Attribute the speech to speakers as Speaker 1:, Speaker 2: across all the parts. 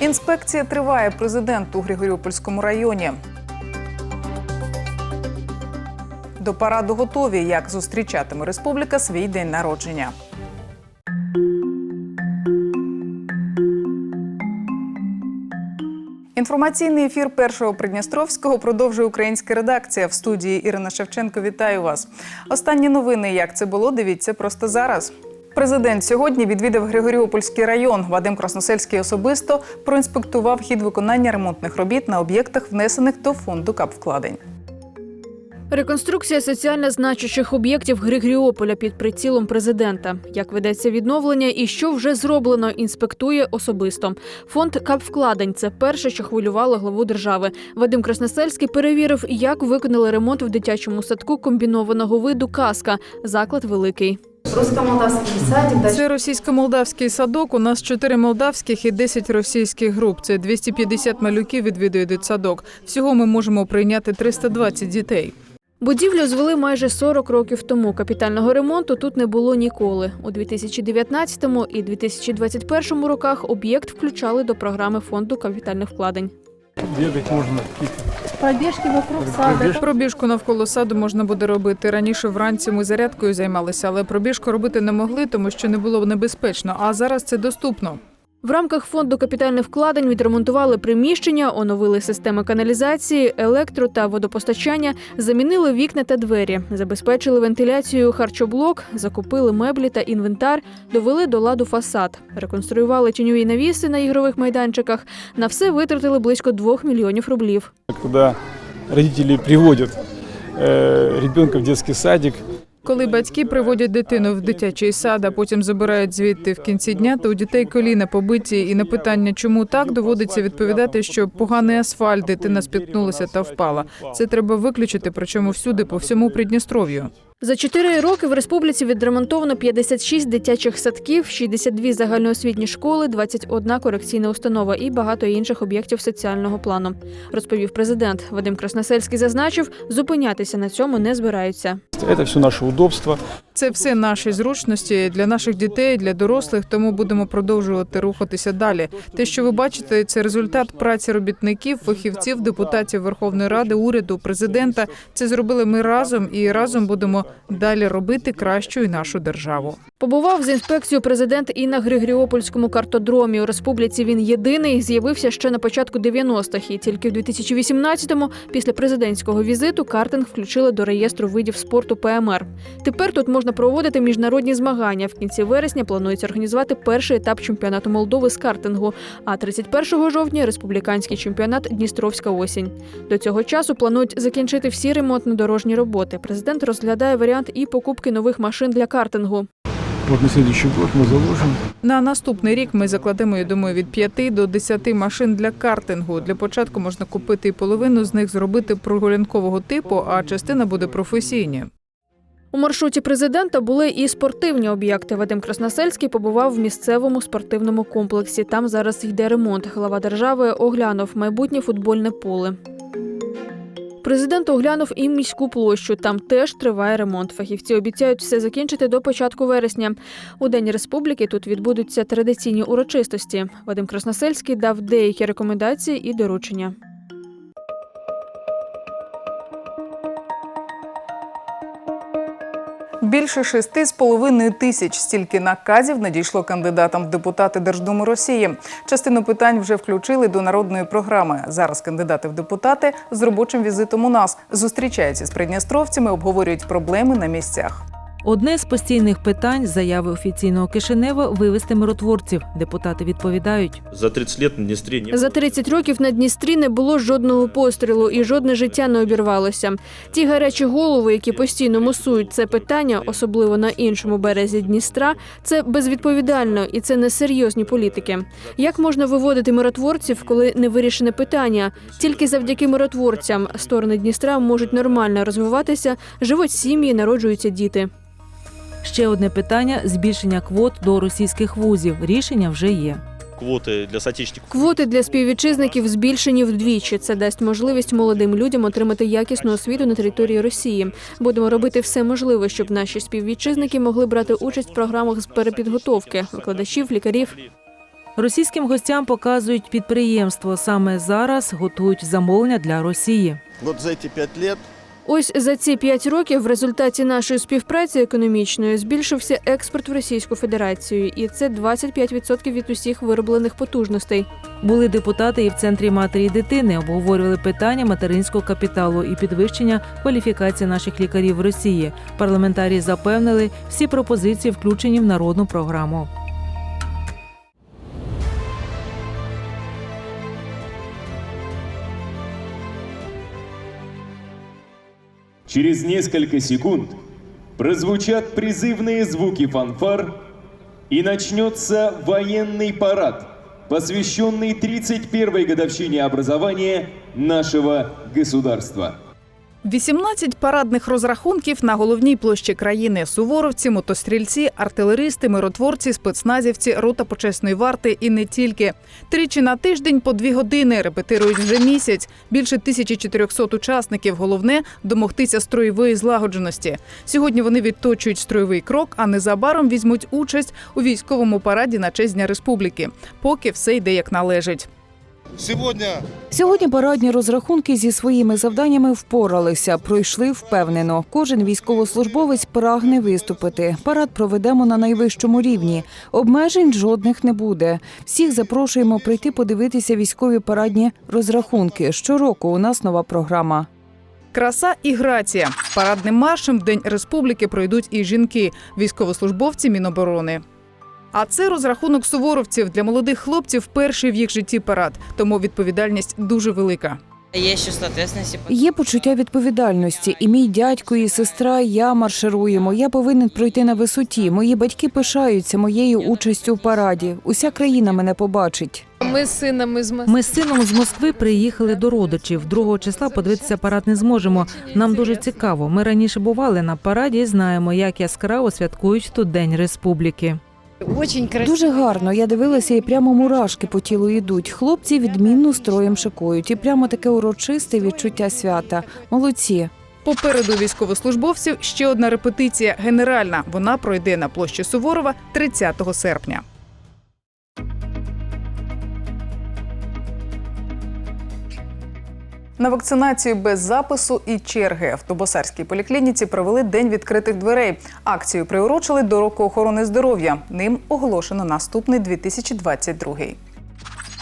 Speaker 1: Інспекція триває президент у Григоріопольському районі. До параду готові, як зустрічатиме республіка свій день народження. Інформаційний ефір першого Придністровського продовжує українська редакція в студії Ірина Шевченко. Вітаю вас. Останні новини, як це було, дивіться просто зараз. Президент сьогодні відвідав Григоріопольський район. Вадим Красносельський особисто проінспектував хід виконання ремонтних робіт на об'єктах, внесених до фонду капвкладень.
Speaker 2: Реконструкція соціально значущих об'єктів Григоріополя під прицілом президента. Як ведеться відновлення і що вже зроблено, інспектує особисто. Фонд капвкладень це перше, що хвилювало главу держави. Вадим Красносельський перевірив, як виконали ремонт в дитячому садку комбінованого виду Каска. Заклад великий.
Speaker 3: Русско-молдавский садик,
Speaker 1: Це російсько-молдавський садок. У нас 4 молдавських і 10 російських груп. Це 250 малюків відвідує дитсадок. Всього ми можемо прийняти 320 дітей.
Speaker 2: Будівлю звели майже 40 років тому. Капітального ремонту тут не було ніколи. У 2019 і 2021 роках об'єкт включали до програми фонду капітальних вкладень.
Speaker 4: Бегать можна
Speaker 3: Пробіжки вокруг саду.
Speaker 1: Пробіжку навколо саду можна буде робити. Раніше вранці ми зарядкою займалися, але пробіжку робити не могли, тому що не було небезпечно. А зараз це доступно.
Speaker 2: В рамках фонду капітальних вкладень відремонтували приміщення, оновили системи каналізації, електро та водопостачання, замінили вікна та двері, забезпечили вентиляцію харчоблок, закупили меблі та інвентар, довели до ладу фасад, реконструювали тіньові навіси на ігрових майданчиках. На все витратили близько 2 мільйонів рублів.
Speaker 4: Когда родители приводят э, ребенка в детский садик,
Speaker 1: Коли батьки приводять дитину в дитячий сад, а потім забирають звідти в кінці дня, то у дітей коліна побиті, і на питання, чому так, доводиться відповідати, що поганий асфальт, дитина спіткнулася та впала. Це треба виключити, причому всюди, по всьому Придністров'ю.
Speaker 2: За чотири роки в республіці відремонтовано 56 дитячих садків, 62 загальноосвітні школи, 21 корекційна установа і багато інших об'єктів соціального плану. Розповів президент Вадим Красносельський. Зазначив, зупинятися на цьому не збираються.
Speaker 4: Це все наше удобство.
Speaker 1: Це все наші зручності для наших дітей, для дорослих. Тому будемо продовжувати рухатися далі. Те, що ви бачите, це результат праці робітників, фахівців, депутатів Верховної Ради, уряду, президента. Це зробили ми разом, і разом будемо далі робити кращою нашу державу.
Speaker 2: Побував з інспекцією президент і на Григоріопольському картодромі. У республіці він єдиний з'явився ще на початку 90-х. І тільки в 2018-му, після президентського візиту, картинг включили до реєстру видів спорту ПМР. Тепер тут можна проводити міжнародні змагання. В кінці вересня планується організувати перший етап чемпіонату Молдови з картингу. А 31 жовтня республіканський чемпіонат Дністровська осінь. До цього часу планують закінчити всі ремонтно-дорожні роботи. Президент розглядає варіант і покупки нових машин для картингу.
Speaker 4: Вот на следующий год мы заложим.
Speaker 1: На наступний рік ми закладемо, я думаю, від 5 до 10 машин для картингу. Для початку можна купити і половину з них зробити прогулянкового типу, а частина буде професійні.
Speaker 2: У маршруті президента були і спортивні об'єкти. Вадим Красносельський побував в місцевому спортивному комплексі. Там зараз йде ремонт. Глава держави оглянув майбутнє футбольне поле. Президент оглянув і міську площу. Там теж триває ремонт. Фахівці обіцяють все закінчити до початку вересня. У День республіки тут відбудуться традиційні урочистості. Вадим Красносельський дав деякі рекомендації і доручення.
Speaker 1: Більше шести з половиною тисяч стільки наказів надійшло кандидатам в депутати Держдуми Росії. Частину питань вже включили до народної програми. Зараз кандидати в депутати з робочим візитом у нас зустрічаються з придністровцями, обговорюють проблеми на місцях.
Speaker 5: Одне з постійних питань заяви офіційного Кишинева вивести миротворців. Депутати відповідають.
Speaker 6: За 30 лет на Днестре не
Speaker 2: За 30 років на Дністрі не було жодного пострілу і жодне життя не обірвалося. Ті гарячі голови, які постійно мусують це питання, особливо на іншому березі Дністра, це безвідповідально і це несерйозні політики. Як можна виводити миротворців, коли не вирішене питання? Тільки завдяки миротворцям сторони Дністра можуть нормально розвиватися, живуть сім'ї, народжуються діти.
Speaker 5: Ще одне питання збільшення квот до російських вузів. Рішення вже є.
Speaker 6: квоты для соотечественников.
Speaker 2: Квоти для співвітчизників збільшені вдвічі. Це дасть можливість молодим людям отримати якісну освіту на території Росії. Будемо робити все можливе, щоб наші співвітчизники могли брати участь в програмах з перепідготовки викладачів, лікарів.
Speaker 5: Російським гостям показують підприємство. Саме зараз готують замовлення для Росії.
Speaker 7: Вот за эти пять лет
Speaker 2: Ось за ці п'ять років в результаті нашої співпраці економічної збільшився експорт в Російську Федерацію, і це 25% від усіх вироблених потужностей.
Speaker 5: Були депутати і в центрі матері і дитини обговорювали питання материнського капіталу і підвищення кваліфікації наших лікарів в Росії. Парламентарії запевнили, всі пропозиції включені в народну програму.
Speaker 8: Через несколько секунд прозвучат призывные звуки фанфар и начнется военный парад, посвященный 31-й годовщине образования нашего государства.
Speaker 1: 18 парадних розрахунків на головній площі країни: суворовці, мотострільці, артилеристи, миротворці, спецназівці, рота почесної варти і не тільки. Тричі на тиждень по дві години репетирують вже місяць. Більше 1400 учасників. Головне домогтися строєвої злагодженості. Сьогодні вони відточують строєвий крок, а незабаром візьмуть участь у військовому параді на честь Дня республіки. Поки все йде як належить.
Speaker 7: Сегодня
Speaker 9: Сьогодні парадні розрахунки зі своїми завданнями впоралися, пройшли впевнено. Кожен військовослужбовець прагне виступити. Парад проведемо на найвищому рівні. Обмежень жодних не буде. Всіх запрошуємо прийти подивитися військові парадні розрахунки. Щороку у нас нова програма.
Speaker 1: Краса і грація. Парадним маршем в День республіки пройдуть і жінки, військовослужбовці Міноборони. А це розрахунок суворовців для молодих хлопців перший в їх житті парад, тому відповідальність дуже велика.
Speaker 10: Є ответственности.
Speaker 9: Є почуття відповідальності. І мій дядько, і сестра, і я маршируємо. Я повинен пройти на висоті. Мої батьки пишаються моєю участю в параді. Уся країна мене побачить.
Speaker 2: Ми з сином із
Speaker 5: Ми з сином з Москви приїхали до родичів. 2 числа подивитися парад не зможемо. Нам дуже цікаво. Ми раніше бували на параді і знаємо, як яскраво святкують тут День Республіки.
Speaker 9: Дуже гарно. Я дивилася, і прямо мурашки по тілу йдуть. Хлопці відмінно строєм шикують. І прямо таке урочисте відчуття свята. Молодці.
Speaker 1: Попереду військовослужбовців ще одна репетиція генеральна. Вона пройде на площі Суворова 30 серпня. На вакцинацію без запису і черги в Тубосарській поліклініці провели день відкритих дверей. Акцію приурочили до року охорони здоров'я. Ним оголошено наступний 2022.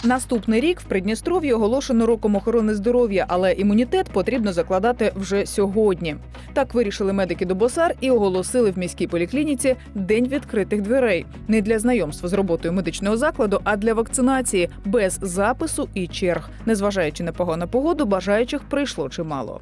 Speaker 1: Наступний рік в Придністров'ї оголошено роком охорони здоров'я, але імунітет потрібно закладати вже сьогодні. Так вирішили медики Добосар і оголосили в міській поліклініці день відкритих дверей не для знайомства з роботою медичного закладу, а для вакцинації без запису і черг. Незважаючи на погану погоду, бажаючих прийшло чимало.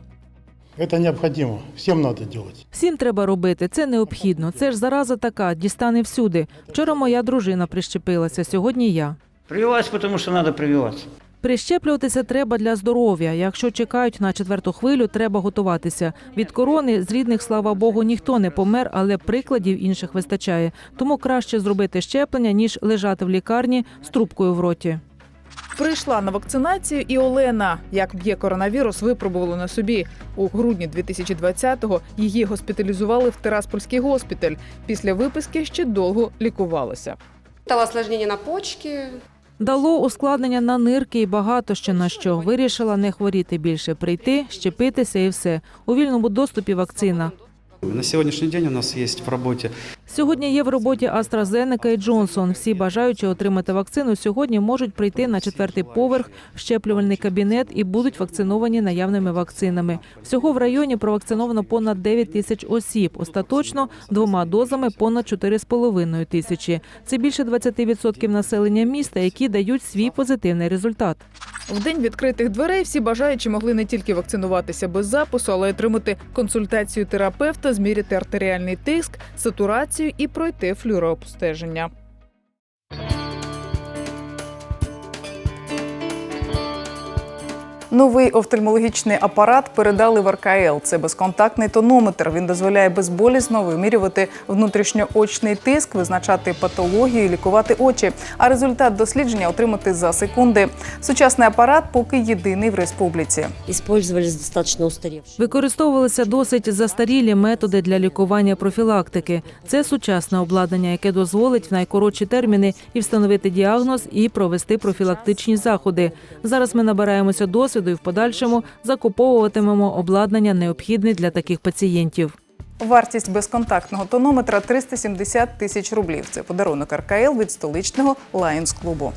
Speaker 11: Это необходимо. Всем надо делать.
Speaker 5: Всім треба робити, це необхідно. Це ж зараза така, дістане всюди. Вчора моя дружина прищепилася, сьогодні я.
Speaker 10: Прививаюсь, потому что надо прививаться.
Speaker 5: Прищеплюватися треба для здоров'я. Якщо чекають на четверту хвилю, треба готуватися. Від корони з рідних, слава Богу, ніхто не помер, але прикладів інших вистачає. Тому краще зробити щеплення, ніж лежати в лікарні з трубкою в роті.
Speaker 1: Прийшла на вакцинацію і Олена. Як б'є коронавірус, випробувала на собі. У грудні 2020-го її госпіталізували в Тираспольський госпіталь. Після виписки ще довго лікувалася.
Speaker 3: Стало осложнение на почки.
Speaker 5: Дало ускладнення на нирки і багато ще на що. Вирішила не хворіти більше, прийти, щепитися і все. У вільному доступі вакцина.
Speaker 12: На сегодняшний день у нас есть в работе
Speaker 5: Сьогодні є в роботі AstraZeneca і Johnson. Всі бажаючі отримати вакцину сьогодні можуть прийти на четвертий поверх щеплювальний кабінет і будуть вакциновані наявними вакцинами. Всього в районі провакциновано понад 9 тисяч осіб. Остаточно двома дозами понад 4,5 тисячі. Це більше 20% населення міста, які дають свій позитивний результат.
Speaker 1: В день відкритих дверей всі бажаючі могли не тільки вакцинуватися без запису, але й отримати консультацію терапевта, зміряти артеріальний тиск, сатурацію і пройти флюорообстеження. Новий офтальмологічний апарат передали в РКЛ. Це безконтактний тонометр. Він дозволяє безболісно вимірювати внутрішньоочний тиск, визначати патологію, і лікувати очі. А результат дослідження отримати за секунди. Сучасний апарат поки єдиний в республіці.
Speaker 5: Використовувалися досить застарілі методи для лікування профілактики. Це сучасне обладнання, яке дозволить в найкоротші терміни і встановити діагноз, і провести профілактичні заходи. Зараз ми набираємося досвіду і в подальшому закуповуватимемо обладнання необхідне для таких пацієнтів.
Speaker 1: Вартість безконтактного тонометра 370 тисяч рублів. Це подарунок РКЛ від столичного Лайонс клубу.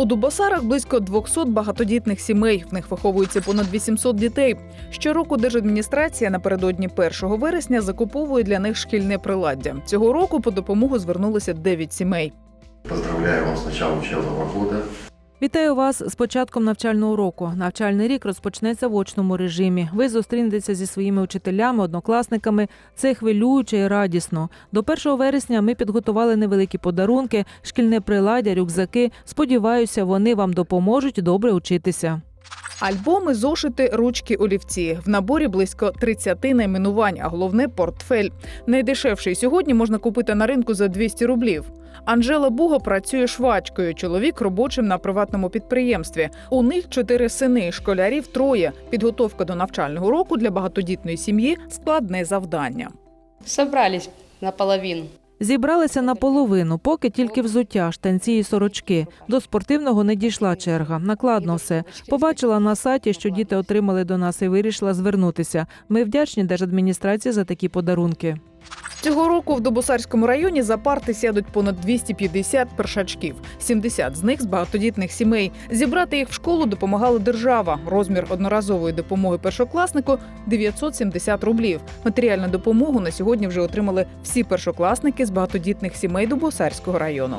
Speaker 1: У Дубосарах близько 200 багатодітних сімей. В них виховується понад 800 дітей. Щороку держадміністрація напередодні 1 вересня закуповує для них шкільне приладдя. Цього року по допомогу звернулися 9 сімей.
Speaker 13: Поздравляю вас з початку учебного года.
Speaker 5: Вітаю вас з початком навчального року. Навчальний рік розпочнеться в очному режимі. Ви зустрінетеся зі своїми учителями, однокласниками. Це хвилююче і радісно. До 1 вересня ми підготували невеликі подарунки, шкільне приладдя, рюкзаки. Сподіваюся, вони вам допоможуть добре учитися.
Speaker 1: Альбоми, зошити, ручки, олівці. В наборі близько 30 найменувань, а головне портфель. Найдешевший сьогодні можна купити на ринку за 200 рублів. Анжела Буго працює швачкою. Чоловік робочим на приватному підприємстві. У них чотири сини, школярів троє. Підготовка до навчального року для багатодітної сім'ї складне завдання.
Speaker 3: Собрались наполовину.
Speaker 5: Зібралися наполовину, поки тільки взуття, штанці і сорочки. До спортивного не дійшла черга. Накладно все. Побачила на сайті, що діти отримали до нас і вирішила звернутися. Ми вдячні держадміністрації за такі подарунки.
Speaker 1: Цього року в Добосарському районі за парти сядуть понад 250 першачків. 70 з них з багатодітних сімей. Зібрати їх в школу допомагала держава. Розмір одноразової допомоги першокласнику 970 рублів. Матеріальну допомогу на сьогодні вже отримали всі першокласники з багатодітних сімей Добосарського району.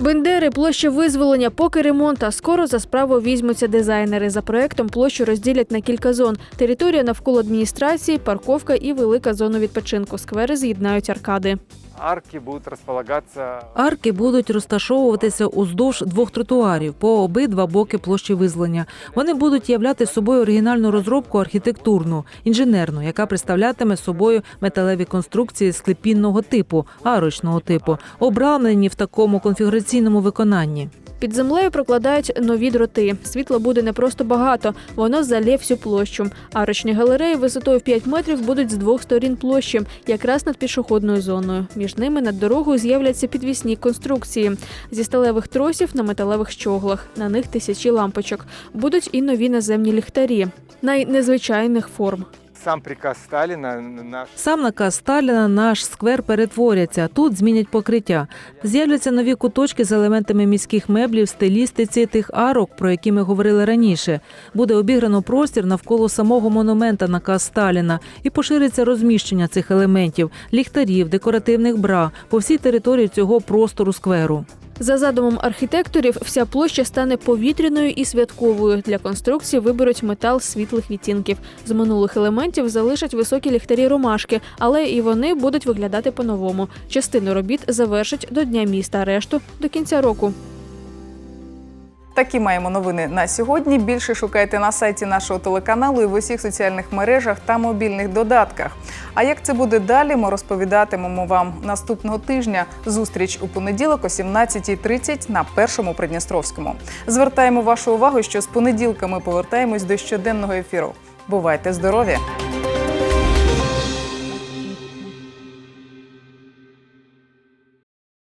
Speaker 2: Бендери, площа визволення, поки ремонт, а скоро за справу візьмуться дизайнери. За проектом площу розділять на кілька зон. Територія навколо адміністрації, парковка і велика зона відпочинку. Сквери з'єднають аркади.
Speaker 14: Арки будуть розполагатися
Speaker 5: Арки будуть розташовуватися уздовж двох тротуарів по обидва боки площі визволення. Вони будуть являти собою оригінальну розробку архітектурну, інженерну, яка представлятиме собою металеві конструкції склепінного типу, арочного типу, обрамлені в такому конфігураційному виконанні.
Speaker 2: Під землею прокладають нові дроти. Світла буде не просто багато, воно залє всю площу. Арочні галереї висотою в 5 метрів будуть з двох сторін площі, якраз над пішохідною зоною. Між ними над дорогою з'являться підвісні конструкції зі сталевих тросів на металевих щоглах. На них тисячі лампочок. Будуть і нові наземні ліхтарі найнезвичайних форм.
Speaker 14: Сам приказ Сталіна на
Speaker 5: Сам наказ Сталіна наш сквер перетворяться. Тут змінять покриття. З'являться нові куточки з елементами міських меблів, стилістиці тих арок, про які ми говорили раніше. Буде обіграно простір навколо самого монумента наказ Сталіна і пошириться розміщення цих елементів, ліхтарів, декоративних бра по всій території цього простору скверу.
Speaker 2: За задумом архітекторів, вся площа стане повітряною і святковою. Для конструкції виберуть метал світлих відтінків. З минулих елементів залишать високі ліхтарі ромашки, але і вони будуть виглядати по-новому. Частину робіт завершать до дня міста, а решту до кінця року.
Speaker 1: Такі маємо новини на сьогодні. Більше шукайте на сайті нашого телеканалу і в усіх соціальних мережах та мобільних додатках. А як це буде далі, ми розповідатимемо вам наступного тижня. Зустріч у понеділок о 17.30 на першому Придністровському. Звертаємо вашу увагу, що з понеділка ми повертаємось до щоденного ефіру. Бувайте здорові!